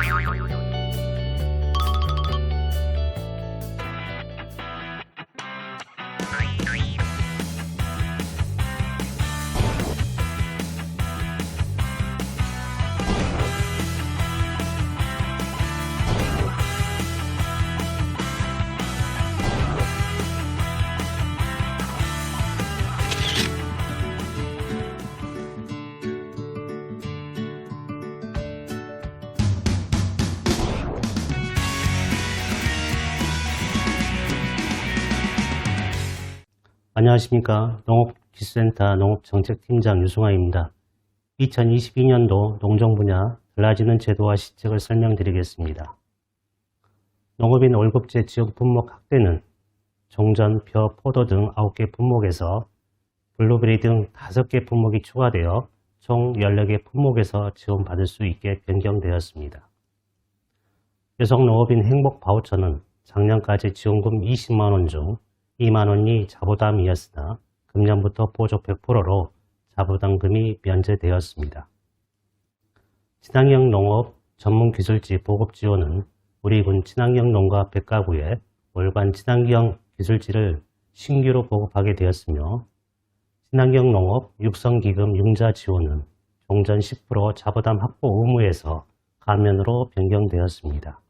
よよよよ 안녕하십니까. 농업기술센터 농업정책팀장 유승화입니다. 2022년도 농정 분야 달라지는 제도와 시책을 설명드리겠습니다. 농업인 월급제 지역 품목 확대는 종전, 벼, 포도 등 9개 품목에서 블루베리 등 5개 품목이 추가되어 총 14개 품목에서 지원받을 수 있게 변경되었습니다. 여성농업인 행복바우처는 작년까지 지원금 20만원 중 2만 원이 자부담이었으나 금년부터 보조 100%로 자부담금이 면제되었습니다. 친환경 농업 전문기술지 보급 지원은 우리 군 친환경 농가 100가구에 월간 친환경 기술지를 신규로 보급하게 되었으며 친환경 농업 육성기금 융자 지원은 종전 10% 자부담 확보 의무에서 감면으로 변경되었습니다.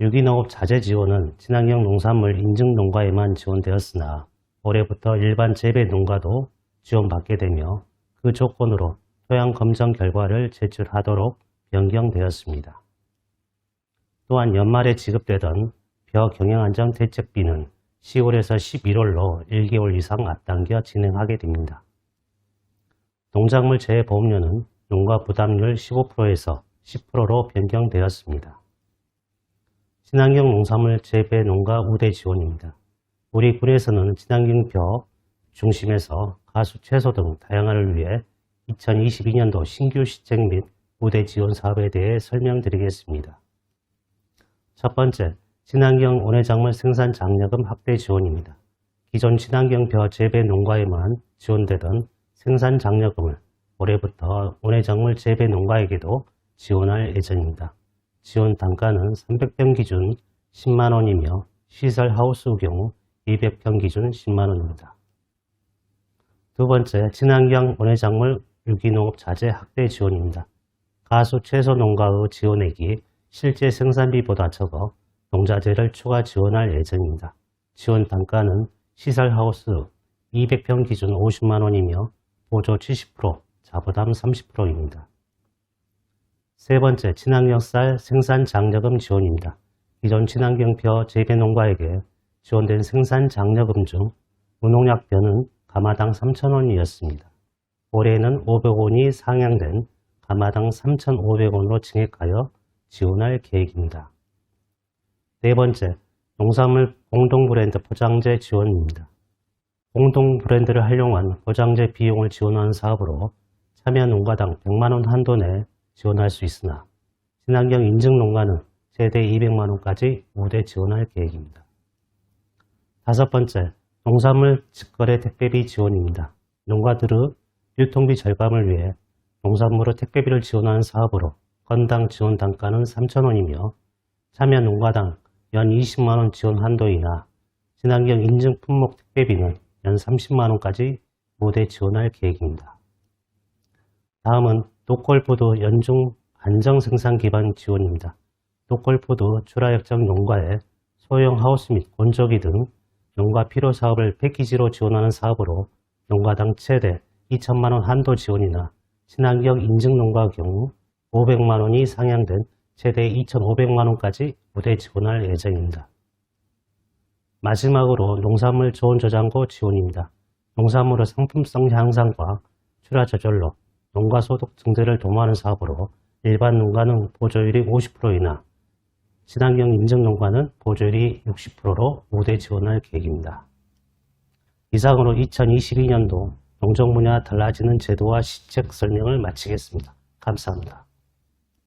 유기농업 자재 지원은 친환경 농산물 인증 농가에만 지원되었으나 올해부터 일반 재배 농가도 지원받게 되며 그 조건으로 토양 검정 결과를 제출하도록 변경되었습니다. 또한 연말에 지급되던 벼 경영안정 대책비는 10월에서 11월로 1개월 이상 앞당겨 진행하게 됩니다. 농작물 재보험료는 농가 부담률 15%에서 10%로 변경되었습니다. 친환경 농산물 재배 농가 우대 지원입니다. 우리 군에서는 친환경 벼 중심에서 가수 채소 등 다양화를 위해 2022년도 신규 시책 및 우대 지원 사업에 대해 설명드리겠습니다. 첫 번째, 친환경 온해작물 생산 장려금 확대 지원입니다. 기존 친환경 벼 재배 농가에만 지원되던 생산 장려금을 올해부터 온해작물 재배 농가에게도 지원할 예정입니다. 지원 단가는 300평 기준 10만원이며 시설 하우스 경우 200평 기준 10만원입니다. 두 번째, 친환경 원예작물 유기농업 자재 확대 지원입니다. 가수 채소 농가의 지원액이 실제 생산비보다 적어 농자재를 추가 지원할 예정입니다. 지원 단가는 시설 하우스 200평 기준 50만원이며 보조 70%, 자부담 30%입니다. 세 번째, 친환경 쌀 생산 장려금 지원입니다. 기존 친환경 벼 재배 농가에게 지원된 생산 장려금 중 무농약 벼는 가마당 3,000원이었습니다. 올해는 500원이 상향된 가마당 3,500원으로 증액하여 지원할 계획입니다. 네 번째, 농산물 공동 브랜드 포장재 지원입니다. 공동 브랜드를 활용한 포장재 비용을 지원하는 사업으로 참여 농가당 100만원 한도 내 지원할 수 있으나 친환경 인증 농가는 최대 200만 원까지 무대 지원할 계획입니다. 다섯 번째, 농산물 직거래 택배비 지원입니다. 농가들의 유통비 절감을 위해 농산물의 택배비를 지원하는 사업으로 건당 지원 단가는 3,000원이며 참여 농가당 연 20만원 지원 한도이나 친환경 인증 품목 택배비는 연 30만원까지 무대 지원할 계획입니다. 다음은 노컬푸드 연중 안정 생산 기반 지원입니다. 노컬푸드 출하역장 농가의 소형 하우스 및 건조기 등 농가 필요 사업을 패키지로 지원하는 사업으로 농가당 최대 2천만원 한도 지원이나 친환경 인증 농가 경우 500만원이 상향된 최대 2,500만원까지 무대 지원할 예정입니다. 마지막으로 농산물 좋은 저장고 지원입니다. 농산물의 상품성 향상과 출하 저절로 농가 소득 증대를 도모하는 사업으로 일반 농가는 보조율이 50%이나 친환경 인증 농가는 보조율이 60%로 무대 지원할 계획입니다. 이상으로 2022년도 농정 분야 달라지는 제도와 시책 설명을 마치겠습니다. 감사합니다.